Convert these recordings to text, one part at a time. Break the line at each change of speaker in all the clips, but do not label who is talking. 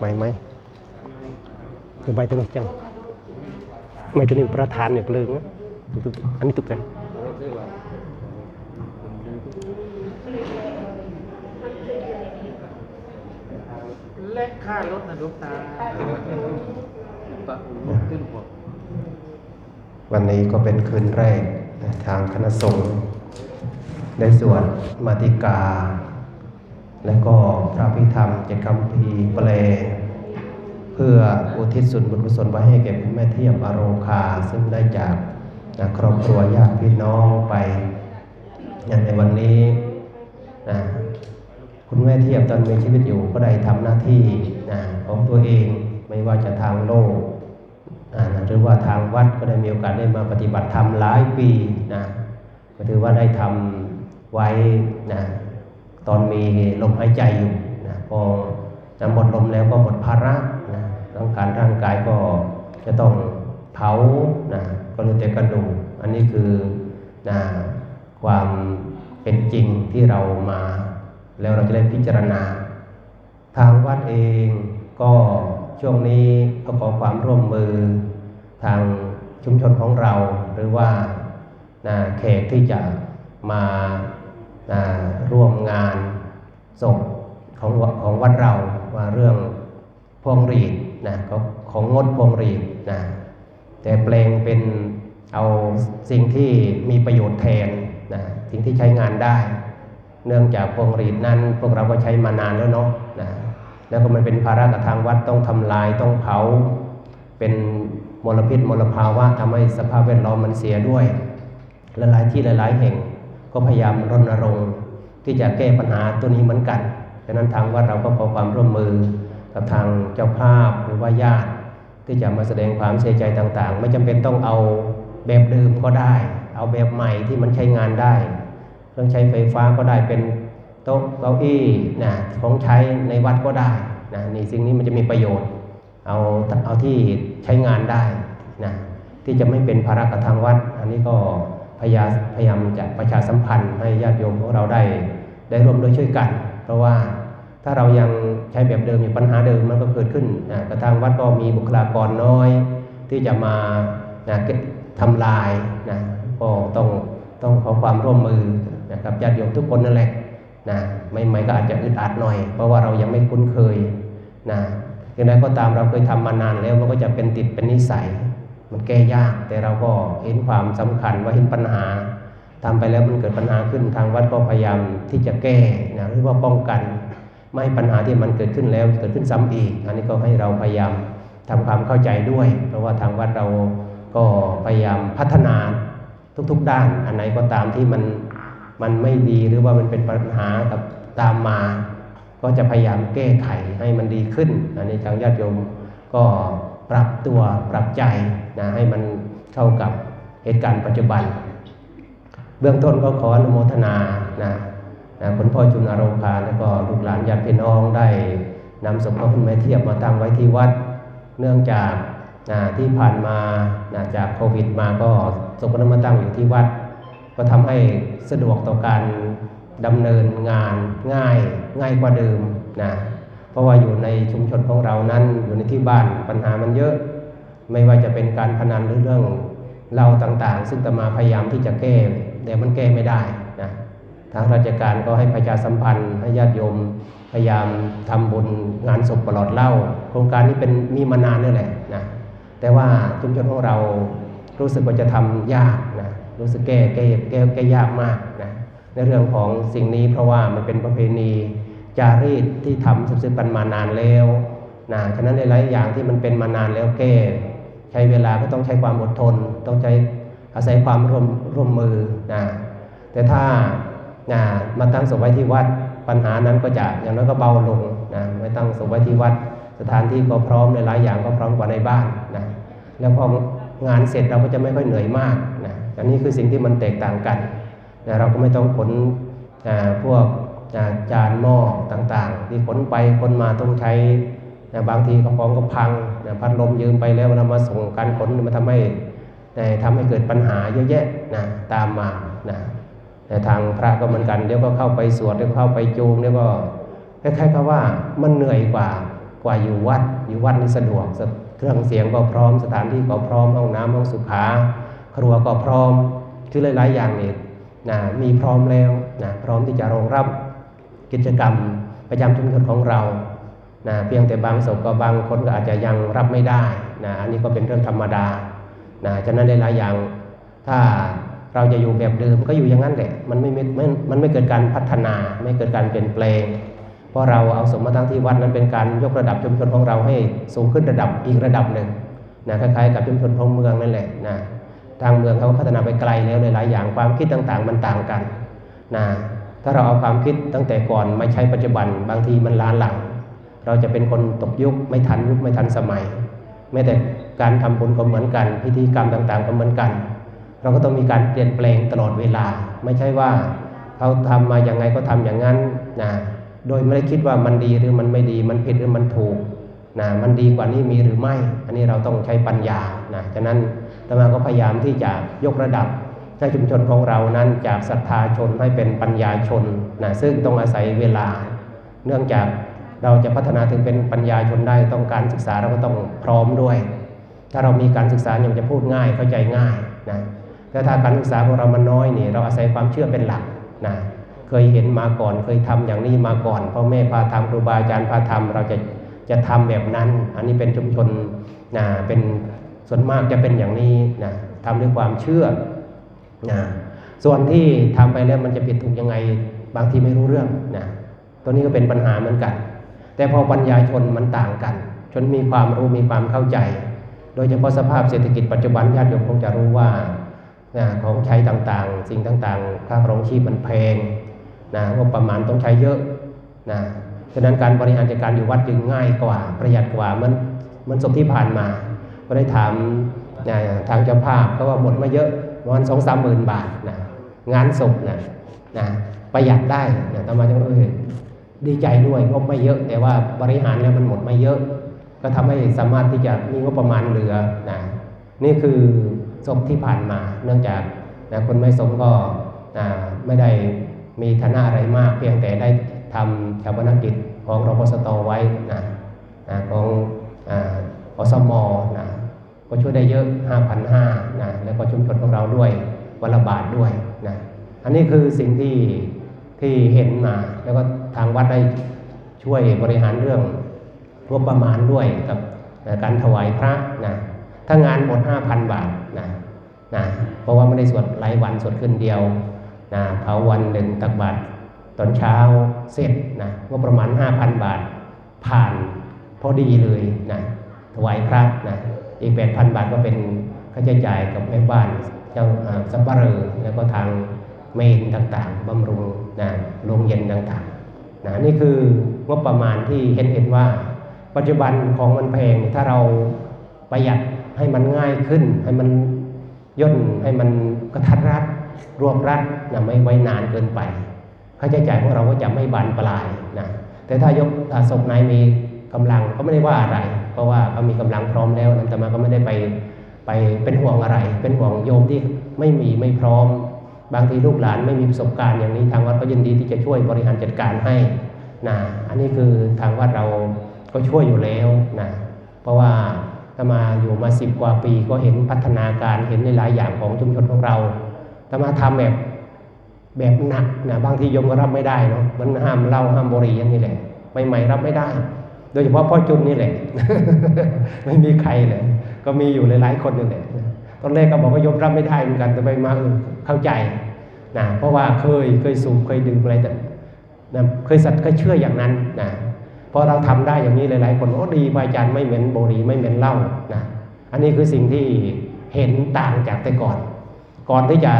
ไม่ไม่คือใบตัวนี้จังไม่ตัวนี้ประธานเนี่ยเลิงนะตุกๆอันนี้ตุกกัน
และค่ารถนะลูกตาตะขึ้นหัว
วันนี้ก็เป็นคืนแรกนะทางคณะสงฆ์ ได้สวดมาติกา และก็พระพิธรรมเจ็ดคำพีร์แปลเพื่ออุทิศส่วนบุญกุศลไว้ให้แก่คุณแม่เทียมอโรคา ซึ่งได้จากนะครอบครัวญาติพี่น้องไปอย่างในวันนี้นะคุณแม่เทียมตอนมีชีวิตอยู่ก็ได้ทำหน้าที่นะของตัวเองไม่ว่าจะทางโลกอ่าหรือว่าทางวัดก็ได้มีโอกาสได้มาปฏิบัติธรรมหลายปีนะก็ถือว่าได้ทำ ไว้นะตอนมีลมหายใจอยู่นะพอจะหมดลมแล้วก็หมดภาระนะร่างกายร่างกายก็จะต้องเผานะก็เลือแต่กระดูกอันนี้คือนะความเป็นจริงที่เรามา แล้วเราจะได้พิจารณา ทางวัดเองก็ช่วงนี้ก็ขอความร่วมมือ ทางชุมชนของเรา หรือว่านะแขกที่จะมา ร่วมงานศพของของวัดเราว่าเรื่องพวงหรีดนะของงดพวงหรีดนะแต่แปลงเป็นเอาสิ่งที่มีประโยชน์แทนนะสิ่งที่ใช้งานได้ เนื่องจากพวงหรีดนั้น พวกเราก็ใช้มานานแล้วเนาะนะแล้วก็มันเป็นภาระกับทางวัดต้องทำลายต้องเผา เป็นมลพิษมลภาวะทำให้สภาพแวดล้อมมันเสียด้วยละหลายที่หลาย ๆ แห่ง ก็พยายามรณรงค์ที่จะแก้ปัญหาตัวนี้เหมือนกันดังนั้นทางวัดเราก็ขอความร่วมมือกับทางเจ้าภาพหรือว่าญาติ ที่จะมาแสดงความเสียใจต่างๆ ไม่จำเป็นต้องเอาแบบเดิมก็ได้ เอาแบบใหม่ที่มันใช้งานได้เครื่องใช้ไฟฟ้าก็ได้เป็นโต๊ะเก้าอี้นะของใช้ในวัดก็ได้นะนี่สิ่งนี้มันจะมีประโยชน์ เอาเอาที่ใช้งานได้นะที่จะไม่เป็นภาระกับทางวัด อันนี้ก็ พยายามพยายามจะประชาสัมพันธ์ให้ญาติโยมของเราได้ได้ร่วมด้วยช่วยกัน เพราะว่าถ้าเรายังใช้แบบเดิมอยู่ปัญหาเดิมมันก็เกิดขึ้นนะกระทางวัดก็มีบุคลากรน้อย ที่จะมานะทำลายนะก็ต้องต้องขอความร่วมมือนะครับญาติโยมทุกคนนั่นแหละนะไม่ไม่ก็อาจจะอึดอัดหน่อย เพราะว่าเรายังไม่คุ้นเคยนะอย่างไรก็ตามเราเคยทำมานานแล้วมันก็จะเป็นติดเป็นนิสัย มันแก้ยาก แต่เราก็เห็นความสำคัญว่าเห็นปัญหาทำไปแล้วมันเกิดปัญหาขึ้นทางวัดก็พยายามที่จะแก้นะหรือว่าป้องกัน ไม่ให้ปัญหาที่มันเกิดขึ้นแล้วเกิดขึ้นซ้ำอีก อันนี้ก็ให้เราพยายามทำความเข้าใจด้วย เพราะว่าทางวัดเราก็พยายามพัฒนาทุกๆด้าน อันไหนก็ตามที่มันมันไม่ดีหรือว่ามันเป็นปัญหากับตามมา ก็จะพยายามแก้ไขให้มันดีขึ้นอันนี้ทางญาติโยมก็ ปรับตัวปรับใจนะให้มันเข้ากับเหตุการณ์ปัจจุบัน เบื้องต้นก็ขออนุโมทนานะนะคุณพ่อจุนอารมคาแล้วก็ลูกหลานญาติพี่น้องได้นำศพพระคุณแม่เทียบมาตั้งไว้ที่วัด เนื่องจากนะที่ผ่านมานะจากโควิดมาก็ศพก็นำมาตั้งอยู่ที่วัด ก็ทำให้สะดวกต่อการดำเนินงานง่ายง่ายกว่าเดิมนะ เพราะว่าอยู่ในชุมชนของเรานั้นอยู่ในที่บ้านปัญหามันเยอะ ไม่ว่าจะเป็นการพนันหรือเรื่องเราต่างๆ ซึ่งตมาพยายามที่จะแก้แต่มันแก้ไม่ได้นะทางราชการก็ให้ประชาสัมพันธ์ให้ญาติโยมพยายามทำบุญงานศพปลอดเล่า โครงการนี้เป็นมีมานานนี่แหละนะแต่ว่าชุมชนของเรารู้สึกว่าจะทำยากนะรู้สึกแก้แก้แก้แก้ยากมากนะในเรื่องของสิ่งนี้เพราะว่ามันเป็นประเพณี จารีตที่ทำสืบๆกันมานานแล้วนะฉะนั้นในหลายอย่างที่มันเป็นมานานแล้วแก้ใช้เวลาก็ต้องใช้ความอดทน ต้องใช้อาศัยความร่วมร่วมมือนะแต่ถ้านะมาตั้งศพไว้ที่วัดปัญหานั้นก็จะอย่างนั้นก็เบาลงนะไม่ตั้งศพไว้ที่วัด สถานที่ก็พร้อมในหลายอย่างก็พร้อมกว่าในบ้านนะแล้วพองานเสร็จเราก็จะไม่ค่อยเหนื่อยมากนะอันนี้คือสิ่งที่มันแตกต่างกันนะเราก็ไม่ต้องขนพวก อ่าจานหม้อต่างๆ ที่ขนไปขนมาต้องใช้นะบางทีกระป๋องก็พังนะพัดลมยืมไปแล้วนำมาส่งการขนมันทำให้นะทำให้เกิดปัญหาเยอะแยะนะตามมานะแต่ทางพระก็เหมือนกันเดี๋ยวก็เข้าไปสวดเดี๋ยวก็เข้าไปจูงเดี๋ยวก็คล้ายๆกับว่ามันเหนื่อยกว่ากว่าอยู่วัดอยู่วัดนี่สะดวกเครื่องเสียงก็พร้อมสถานที่ก็พร้อมห้องน้ำห้องสุขาครัวก็พร้อมคือหลายๆอย่างนี่นะมีพร้อมแล้วนะพร้อมที่จะรองรับ กิจกรรมประจำชุมชนของเรานะเพียงแต่บางศพก็บางคนก็อาจจะยังรับไม่ได้นะอันนี้ก็เป็นเรื่องธรรมดานะฉะนั้นในหลายอย่างถ้าเราจะอยู่แบบเดิมก็อยู่อย่างนั้นแหละมันไม่ไม,ไม่มันไม่เกิดการพัฒนาไม่เกิดการเปลี่ยนแปลง เพราะเราเอาสมมาตั้งที่วัดนั้นเป็นการยกระดับชุมชนของเราให้สูงขึ้นระดับอีกระดับหนึ่งนะคล้ายๆกับชุมชนของเมืองนั่นแหละนะทางเมืองเขาก็พัฒนาไปไกลแล้วหลายๆอย่างความคิดต่างๆ มันต่างกันนะ ถ้าเราเอาความคิดตั้งแต่ก่อนมาใช้ปัจจุบัน บางทีมันล้าหลัง เราจะเป็นคนตกยุคไม่ทันยุคไม่ทันสมัย แม้แต่การทำบุญก็เหมือนกัน พิธีกรรมต่างๆก็เหมือนกัน เราก็ต้องมีการเปลี่ยนแปลงตลอดเวลา ไม่ใช่ว่าเขาทำมาอย่างไงก็ทำอย่างนั้นนะโดยไม่ได้คิดว่ามันดีหรือมันไม่ดี มันผิดหรือมันถูกนะมันดีกว่านี้มีหรือไม่ อันนี้เราต้องใช้ปัญญานะฉะนั้นอาตมาก็พยายามที่จะยกระดับ ให้ชุมชนของเรานั้นจากศรัทธาชนให้เป็นปัญญาชนนะซึ่งต้องอาศัยเวลา เนื่องจากเราจะพัฒนาถึงเป็นปัญญาชนได้ต้องการศึกษาเราก็ต้องพร้อมด้วย ถ้าเรามีการศึกษายังจะพูดง่ายเข้าใจง่ายนะแต่ถ้าการศึกษาของเรามันน้อยนี่เราอาศัยความเชื่อเป็นหลักนะเคยเห็นมาก่อนเคยทำอย่างนี้มาก่อนพ่อแม่พาทำครูบาอาจารย์พาทำเราจะจะทำแบบนั้น อันนี้เป็นชุมชนนะเป็นส่วนมากจะเป็นอย่างนี้นะทำด้วยความเชื่อ นะส่วนที่ทำไปแล้วมันจะผิดถูกยังไง บางทีไม่รู้เรื่องนะตัวนี้ก็เป็นปัญหาเหมือนกัน แต่พอปัญญาชนมันต่างกัน ชนมีความรู้มีความเข้าใจ โดยเฉพาะสภาพเศรษฐกิจปัจจุบันญาติโยมคงจะรู้ว่านะของใช้ต่างๆ สิ่งต่างๆ ค่าครองชีพมันแพงนะงบประมาณต้องใช้เยอะนะฉะนั้นการบริหารจัดการอยู่วัดจึงง่ายกว่า ประหยัดกว่าเหมันเหมันศพที่ผ่านมา ก็ได้ถามนะทางเจ้าภาพเขาว่าหมดมาเยอะ ประมาณสองสามหมื่นบาทนะงานศพนะนะประหยัดได้นะทำไมาจังเออดีใจด้วยงบไม่เยอะ แต่ว่าบริหารแล้วมันหมดไม่เยอะ ก็ทำให้สามารถที่จะมีงบประมาณเหลือนะนี่คือศพที่ผ่านมา เนื่องจากนะคนไม่สมก็นะไม่ได้มีฐานะอะไรมาก เพียงแต่ได้ทำชาวบนกิจของรพสตไว้นะนะของออสมนะ ก็ช่วยได้เยอะ5,500นะแล้วก็ชุมชนของเราด้วยวันละบาทด้วยนะอันนี้คือสิ่งที่ที่เห็นมา แล้วก็ทางวัดได้ช่วยบริหารเรื่องงบประมาณด้วยกับการถวายพระนะถ้างานหมด5,000บาทนะนะเพราะว่าไม่ได้สวดหลายวันสวดคืนเดียวนะเผาวันหนึ่งตักบาตรตอนเช้าเสร็จนะงบประมาณ 5,000 บาทผ่านพอดีเลยนะถวายพระนะ อีก8,000บาทก็เป็นค่าใช้จ่ายกับแม่บ้านเจ้าสัมปเหร่อแล้วก็ทางเมนต่างๆบำรุงนะโรงเย็นต่างๆนะนี่คืองบประมาณที่เห็นเห็นว่า ปัจจุบันของมันแพงถ้าเราประหยัดให้มันง่ายขึ้น ให้มันย่นให้มันกระทัดรัดรวบรัดนะไม่ไว้นานเกินไปค่าใช้จ่ายของเราก็จะไม่บานปลายนะแต่ถ้ายกถ้าศพนายมีกำลังก็ไม่ได้ว่าอะไร เพราะว่าเขามีกำลังพร้อมแล้วนั้นแต่มาก็ไม่ได้ไปไปเป็นห่วงอะไร เป็นห่วงโยมที่ไม่มีไม่พร้อม บางทีลูกหลานไม่มีประสบการณ์อย่างนี้ทางวัดก็ยินดีที่จะช่วยบริหารจัดการให้นะอันนี้คือทางวัดเราก็ช่วยอยู่แล้วนะเพราะว่าถ้ามาอยู่มาสิบกว่าปีก็เห็นพัฒนาการเห็นในหลายอย่างของชุมชนของเราถ้ามาทำแบบแบบหนักนะบางทีโยมก็รับไม่ได้เนาะมันห้ามเหล้าห้ามบุหรี่อย่างนี้แหละใหม่ๆรับไม่ได้ โดยเฉพาะพ่อจุนนี่แหละ ไม่มีใครเลยก็มีอยู่หลายๆคนนี่แหละตอนแรกก็บอกว่าโยมรับไม่ได้เหมือนกันแต่ไปมาเข้าใจนะเพราะว่าเคยเคยสูบเคยดื่มอะไรแต่นะเคยสัตย์เคยเชื่ออย่างนั้นนะพอเราทำได้อย่างนี้หลาย ๆ คนโอ้ดีอาจารย์ไม่เหม็นบุหรี่ไม่เหม็นเหล้านะอันนี้คือสิ่งที่เห็นต่างจากแต่ก่อน ก่อนที่จะ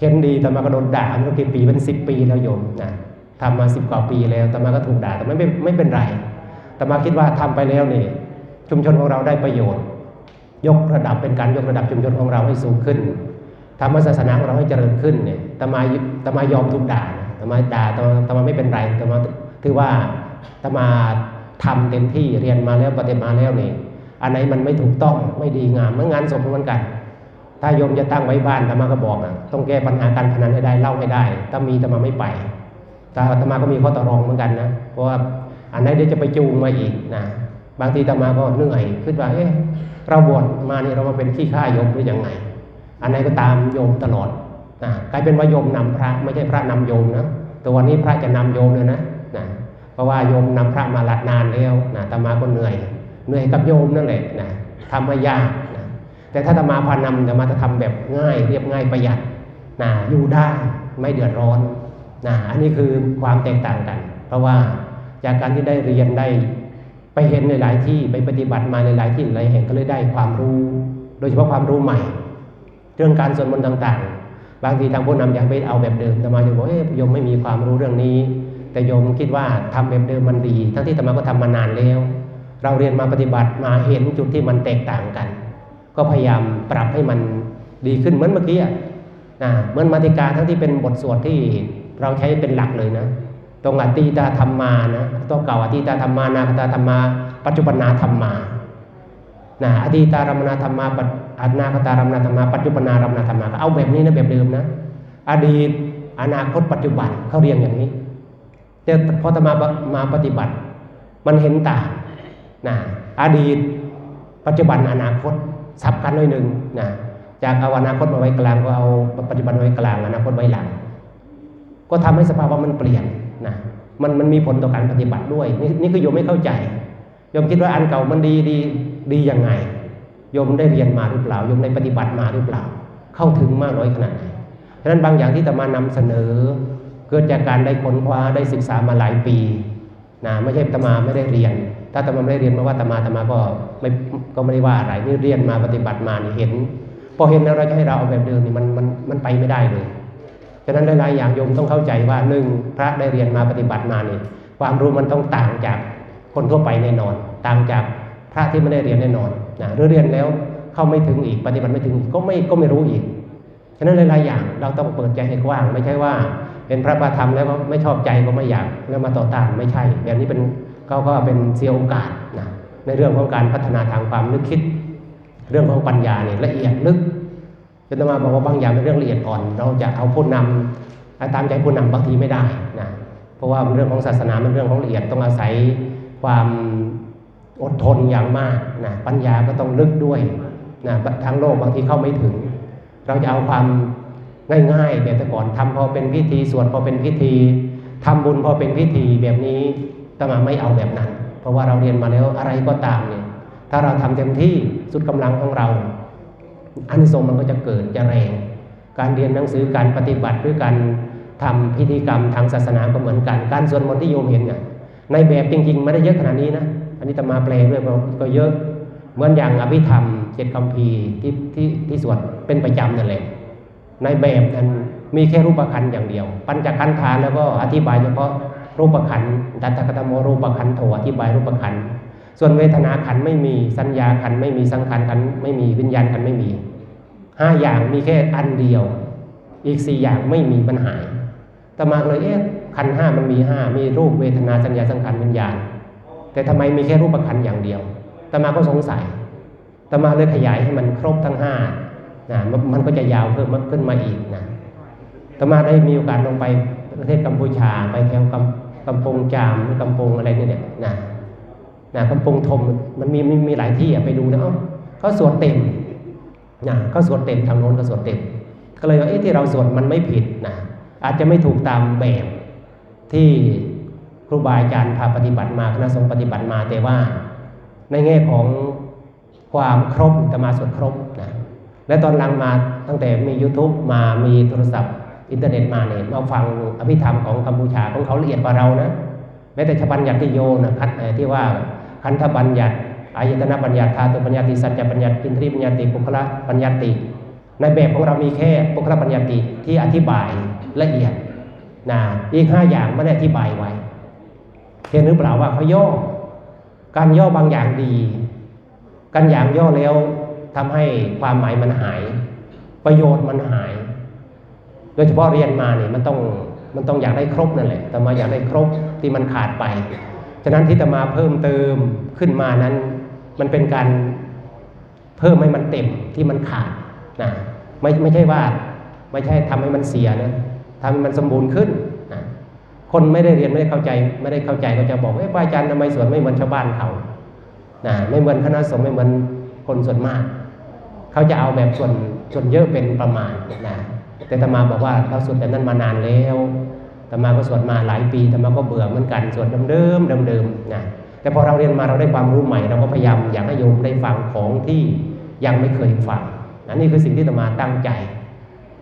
เห็นดีแต่มาก็โดนด่ามันก็กี่ปีเป็นสิบปีแล้วโยมนะทำมาสิบกว่าปีแล้วแต่มาก็ถูกด่าแต่ไม่ไม่เป็นไร แต่มาคิดว่าทำไปแล้วนี่ชุมชนของเราได้ประโยชน์ ยกระดับเป็นการยกระดับชุมชนของเราให้สูงขึ้นทำให้ศาสนาของเราให้เจริญขึ้นเนี่ยตมาตมายอมถูกด่านะตมาด่าตมาตมาไม่เป็นไรตมาถือว่าตมาทำเต็มที่เรียนมาแล้วปฏิบัติมาแล้วนี่อันไหนมันไม่ถูกต้องไม่ดีงามเมื่องานศพเหมือนกัน ถ้าโยมจะตั้งไว้บ้านธรรมาก็บอกนะต้องแก้ปัญหาการพนันให้ได้เล่าให้ได้ถ้ามีธรรมาไม่ไปแต่ธรรมาก็มีข้อต่อรองเหมือนกันนะเพราะว่า อันไหนเดี๋ยวจะไปจูงมาอีกนะบางทีธรรมาก็เหนื่อยคิดว่าเอ๊ะเราบวชมานี่เรามาเป็นขี้ข้ายมหรือยังไง อันไหนก็ตามโยมตลอดนะกลายเป็นว่าโยมนำพระไม่ใช่พระนำโยมนะแต่วันนี้พระจะนำโยมเลยนะนะ เพราะว่าโยมนำพระมาละนานแล้วนะธรรมาก็เหนื่อย เหนื่อยกับโยมนั่นแหละนะทำให้ยากนะแต่ถ้าธรรมาพานำธรรมาจะทำแบบง่าย เรียบง่ายประหยัดนะอยู่ได้ไม่เดือดร้อนนะอันนี้คือความแตกต่างกัน เพราะว่า จากการที่ได้เรียนได้ ไปเห็นในหลายที่ไปปฏิบัติมาในหลายที่หลายแห่งก็เลยได้ความรู้ โดยเฉพาะความรู้ใหม่ เรื่องการสวดมนต์ต่างๆ บางทีทางผู้นำอยากไปเอาแบบเดิมแต่มาจะบอกเอ๊ะโยมไม่มีความรู้เรื่องนี้ แต่โยมคิดว่าทำแบบเดิมมันดี ทั้งที่ธรรมาก็ทำมานานแล้ว เราเรียนมาปฏิบัติมาเห็นจุดที่มันแตกต่างกัน ก็พยายามปรับให้มันดีขึ้นเหมือนเมื่อกี้นะเหมือนมาติกาทั้งที่เป็นบทสวดที่เราใช้เป็นหลักเลยนะ ตรงอตีตาธรรมานะตัวเก่าอตีตาธรรมานาคตาธรรมา ปัจจุบันนาธรรมานะอดีตารมณธรรมาปัจอนาคตารมณธรรมาปัจจุบันารมณธรรมาเอาแบบนี้นะแบบเดิมนะ อดีตอนาคตปัจจุบันเขาเรียงอย่างนี้แต่พอตมามาปฏิบัติ มันเห็นต่างนะอดีต ปัจจุบันอนาคตสับกันหน่อยหนึ่งนะจากเอาอนาคตมาไว้กลางก็เอาปัจจุบันไว้กลางอนาคตไว้หลัง ก็ทำให้สภาวะมันเปลี่ยน นะมันมันมีผลต่อการปฏิบัติด้วย นี่นี่คือโยมไม่เข้าใจโยมคิดว่าอันเก่ามันดีดีดียังไงโยมได้เรียนมาหรือเปล่าโยมได้ปฏิบัติมาหรือเปล่า เข้าถึงมากน้อยขนาดไหนฉะนั้นบางอย่างที่ตมานำเสนอ เกิดจากการได้ค้นคว้าได้ศึกษามาหลายปีนะไม่ใช่ตมาไม่ได้เรียน ถ้าตมาไม่ได้เรียนมาว่าตมาตมาก็ไม่ก็ไม่ได้ว่าอะไรนี่เรียนมาปฏิบัติมานี่เห็น พอเห็นแล้วเราจะให้เราเอาแบบเดิมนี่มันมันมันไปไม่ได้เลย ฉะนั้นหลายๆอย่างโยมต้องเข้าใจว่าหนึ่งพระได้เรียนมาปฏิบัติมานี่ความรู้มันต้องต่างจากคนทั่วไปแน่นอน ต่างจากพระที่ไม่ได้เรียนแน่นอนนะหรือเรียนแล้วเข้าไม่ถึงอีกปฏิบัติไม่ถึงอีกก็ไม่ก็ไม่รู้อีกฉะนั้นหลายๆอย่างเราต้องเปิดใจให้กว้าง ไม่ใช่ว่า เป็นพระประธรรมแล้วก็ไม่ชอบใจก็ไม่อยากแล้วมาต่อต้านไม่ใช่แบบนี้เป็นเขาก็เป็นเสียโอกาสนะในเรื่องของการพัฒนาทางความนึกคิด เรื่องของปัญญาเนี่ยละเอียดลึก จนมาบอกว่าบางอย่างเป็นเรื่องละเอียดอ่อน เราจะเอาผู้นำตามใจผู้นำบางทีไม่ได้นะเพราะว่าเรื่องของศาสนาเป็นเรื่องของละเอียดต้องอาศัยความอดทนอย่างมากนะปัญญาก็ต้องลึกด้วยนะทางโลกบางทีเข้าไม่ถึง เราจะเอาความง่ายๆแบบแต่ก่อนทำพอเป็นพิธีสวดพอเป็นพิธีทำบุญพอเป็นพิธีแบบนี้ตมาไม่เอาแบบนั้น เพราะว่าเราเรียนมาแล้วอะไรก็ตามเนี่ยถ้าเราทำเต็มที่สุดกำลังของเรา อันสงมันก็จะเกิดจะแรงการเรียนหนังสือการปฏิบัติหรือการทำพิธีกรรมทางศาสนาก็เหมือนกัน การสวดมนต์ที่โยมเห็นเนี่ยในแบบจริงๆไม่ได้เยอะขนาดนี้นะอันนี้ตมาแปลด้วยก็เยอะเหมือนอย่างอภิธรรมเจ็ดคำพีที่ที่ที่สวดเป็นประจำนั่นแหละในแบบนั้นมีแค่รูปขันอย่างเดียว ปัญจขันธานแล้วก็อธิบายเฉพาะรูปขันธ์ดัตถกตโมรูปขันธ์โทอธิบายรูปขันธ์ ส่วนเวทนาขันไม่มีสัญญาขันไม่มีสังขารขันไม่มีวิญญาณขันไม่มีห้าอย่างมีแค่อันเดียว อีกสี่อย่างไม่มีปัญหาแต่มาเลยเอ๊ะขันห้ามันมีห้ามีรูปเวทนาสัญญาสังขารวิญญาณ แต่ทำไมมีแค่รูปขันอย่างเดียวแต่มาก็สงสัยแต่มาเลยขยายให้มันครบทั้งห้านะมันก็จะยาวเพิ่มมากขึ้นมาอีกนะแต่มาได้มีโอกาสลงไปประเทศกัมพูชาไปแถวกำกำปงจามหรือกำปงอะไรเนี่ยนะ นะกำปงทมมันมีมีมีหลายที่อะไปดูนะเอ้าเขาสวดเต็มนะเขาสวดเต็มทางโน้นก็สวดเต็ม ก็เลยว่าเอ๊ะที่เราสวดมันไม่ผิดนะอาจจะไม่ถูกตามแบบที่ครูบาอาจารย์พาปฏิบัติมาคณะสงฆ์ปฏิบัติมาแต่ว่า ในแง่ของความครบจะมาสวดครบนะและตอนหลังมาตั้งแต่มี YouTube มามีโทรศัพท์อินเทอร์เน็ตมาเนี่ยมาฟังอภิธรรมของกัมพูชาของเขาละเอียดกว่าเรานะแม้แต่ชบัญญัติโยนะคัดที่ว่า คันธบัญญัติอายตนะบัญญัติธาตุบัญญัติสัจจบัญญัติอินทรีย์บัญญัติปุคละบัญญัติ ในแบบของเรามีแค่ปุคละบัญญัติที่อธิบายละเอียดนะอีกห้าอย่างไม่ได้อธิบายไว้เห็นหรือเปล่าว่าเขาย่อ การย่อบางอย่างดี การอย่างย่อแล้วทำให้ความหมายมันหาย ประโยชน์มันหาย โดยเฉพาะเรียนมาเนี่ยมันต้องมันต้องอยากได้ครบนั่นแหละแต่มาอยากได้ครบที่มันขาดไป ฉะนั้นที่จะมาเพิ่มเติมขึ้นมานั้น มันเป็นการเพิ่มให้มันเต็มที่มันขาดนะไม่ไม่ใช่ว่าไม่ใช่ทำให้มันเสียนะทำให้มันสมบูรณ์ขึ้นนะคนไม่ได้เรียนไม่ได้เข้าใจ ไม่ได้เข้าใจก็จะบอกเอ้ยพระอาจารย์ทำไมสวดไม่เหมือนชาวบ้านเขานะไม่เหมือนคณะสงฆ์ไม่เหมือนคนส่วนมาก เขาจะเอาแบบส่วนส่วนเยอะเป็นประมาณนะแต่ธรรมาบอกว่าเราสวดแบบนั้นมานานแล้ว ธรรมาก็สวดมาหลายปีธรรมาก็เบื่อเหมือนกันสวดเดิมๆเดิมๆนะแต่พอเราเรียนมาเราได้ความรู้ใหม่ เราก็พยายามอยากให้โยมได้ฟังของที่ยังไม่เคยฟังนะนี่คือสิ่งที่ธรรมาตั้งใจ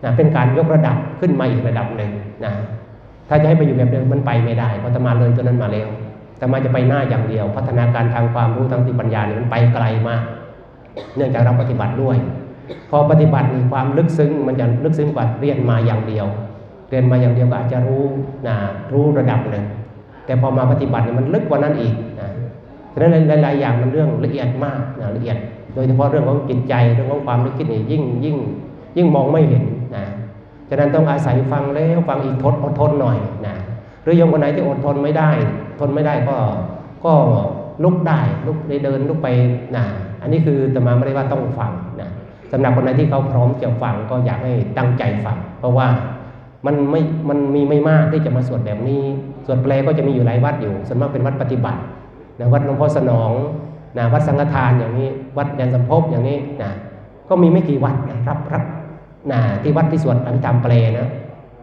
นะเป็นการยกระดับขึ้นมาอีกระดับหนึ่งนะถ้าจะให้ไปอยู่แบบเดิมมันไปไม่ได้เพราะธรรมาเลยตัวนั้นมาแล้วธรรมาจะไปหน้าอย่างเดียว พัฒนาการทางความรู้ทางสติปัญญาเนี่ยมันไปไกลมาก เนื่องจากเราปฏิบัติด้วย พอปฏิบัติมีความลึกซึ้งมันจะลึกซึ้งกว่าเรียนมาอย่างเดียว เรียนมาอย่างเดียวก็อาจจะรู้นะรู้ระดับหนึ่งแต่พอมาปฏิบัติเนี่ยมันลึกกว่านั้นอีกนะฉะนั้นหลายๆอย่างมันเรื่องละเอียดมากนะละเอียด โดยเฉพาะเรื่องของจิตใจเรื่องของความนึกคิดนี่ยิ่งยิ่งยิ่งมองไม่เห็นนะฉะนั้นต้องอาศัยฟังแล้วฟังอีกทดอดทนหน่อยนะหรือโยมคนไหนที่อดทนไม่ได้ ทนไม่ได้ก็ก็ลุกได้ลุกได้เดินลุกไปนะอันนี้คือแต่มาไม่ได้ว่าต้องฟังนะสำหรับคนไหนที่เขาพร้อมจะฟังก็อยากให้ตั้งใจฟังเพราะว่า มันไม่มันมีไม่มากที่จะมาสวดแบบนี้สวดแปลก็จะมีอยู่หลายวัดอยู่ส่วนมากเป็นวัดปฏิบัตินะวัดหลวงพ่อสนองนะวัดสังฆทานอย่างนี้ วัดยันสัมภพอย่างนี้นะก็มีไม่กี่วัดนะรับรับนะที่วัดที่สวดอภิธรรมแปลนะ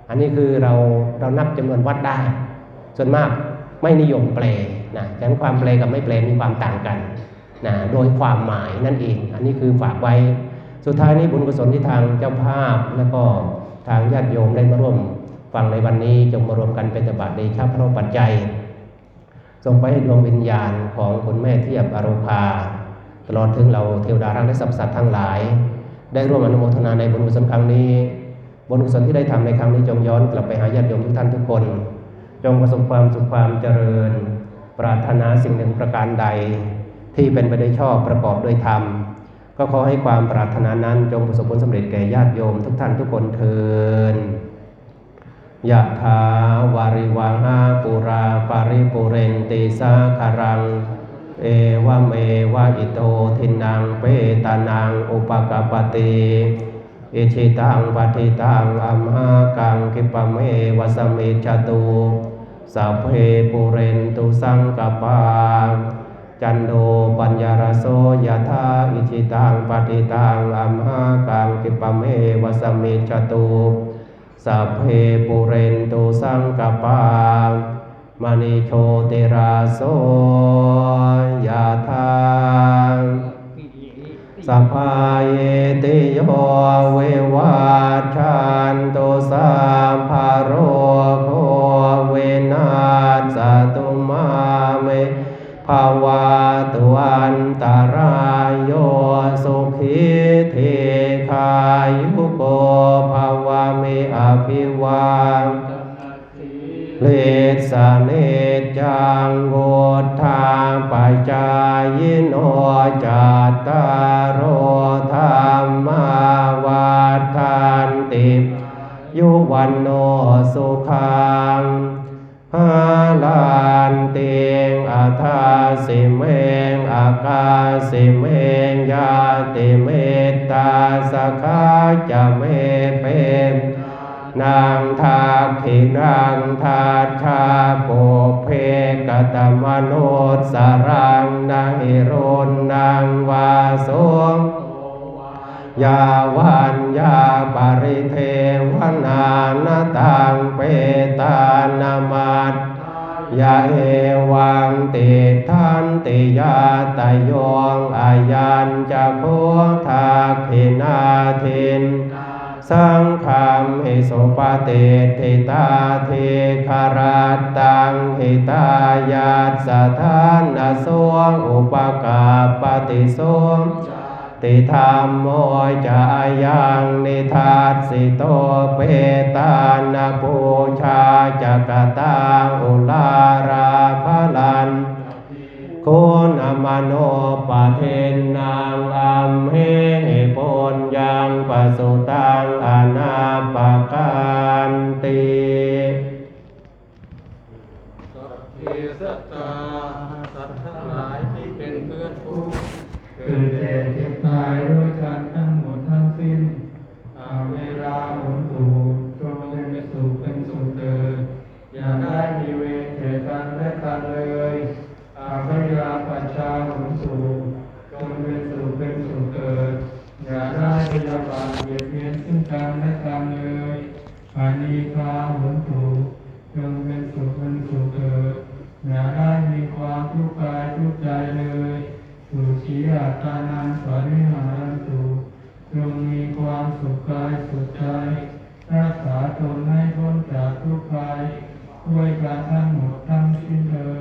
อันนี้คือเราเรานับจำนวนวัดได้ ส่วนมากไม่นิยมแปลนะฉะนั้นความแปลกับไม่แปลมีความต่างกันนะโดยความหมายนั่นเอง อันนี้คือฝากไว้ สุดท้ายนี้บุญกุศลที่ทางเจ้าภาพแล้วก็ ทางญาติโยมได้มาร่วมฟังในวันนี้จงมารวมกันเป็นตบาตในชาพระปัจจัยส่งไปให้ดวงวิญญาณของคุณแม่เทียบอโรคาตลอดถึงเราเทวดารักและสรรพสัตว์ทั้งหลาย ได้ร่วมอนุโมทนาในบุญกุศลครั้งนี้บุญกุศลที่ได้ทำในครั้งนี้จงย้อนกลับไปหาญาติโยมทุกท่านทุกคน จงประสบความสุขความเจริญ ปรารถนาสิ่งหนึ่งประการใด ที่เป็นไปได้ชอบประกอบด้วยธรรม ก็ขอให้ความปรารถนานั้นจงประสบผลสำเร็จแก่ญาติโยมทุกท่านทุกคนเทินยะถาวาริวังอาปุราปาริปุเรนติสาคารัง เอวะเมวะอิโตทินังเปตานังอุปกปติอิชิตังปฏิตังอัมหากังกิปะเมวะสมเมจตุสัพเพปุเรนตุสังกปา จันโดปัญญารโสยะธาอิชิตังปฏิตังอัมหากังกิปะเมวสมเมจตุสัพเพปุเรนตุสังกปามณิโชติราโสยะธาสัพพาเยติโยเววัชชันตุสัพพะโรโคเวนัสสตุมาเมภาวะ เลสเนจังโวทางปัจจายโนจัตตารโอธรรมาวัฏันติยุวันโนสุขังฮาลานเตียงอัทาสิเมงอากาสิเมงยาติเมตตาสขาจะเมเป นางทาขินังทาชาโปเพกตมโนสรังนาหิโรนนางวาสงยาวันยาปริเทวนานตังเปตานามัตยาเอวังติทันติยาตายงอายัญจะโคทาขินาทิน สังฆามหิสุปฏิทิตาเทคาราตังหิตายาตสถานนสวงอุปกาปฏิสวงติธรรมโมจายังนิทัสสิโตเปตานาปูชาจักตังอุลาราภลันคุณอมโนปะเทนนางอัมเห ปุญญังปะสุตังอนาปกาา
ตานังปริหารันตุจงมีความสุขกายสุขใจรักษาตนให้พ้นจากทุกภัยด้วยการทั้งหมดทั้งสิ้นเถิด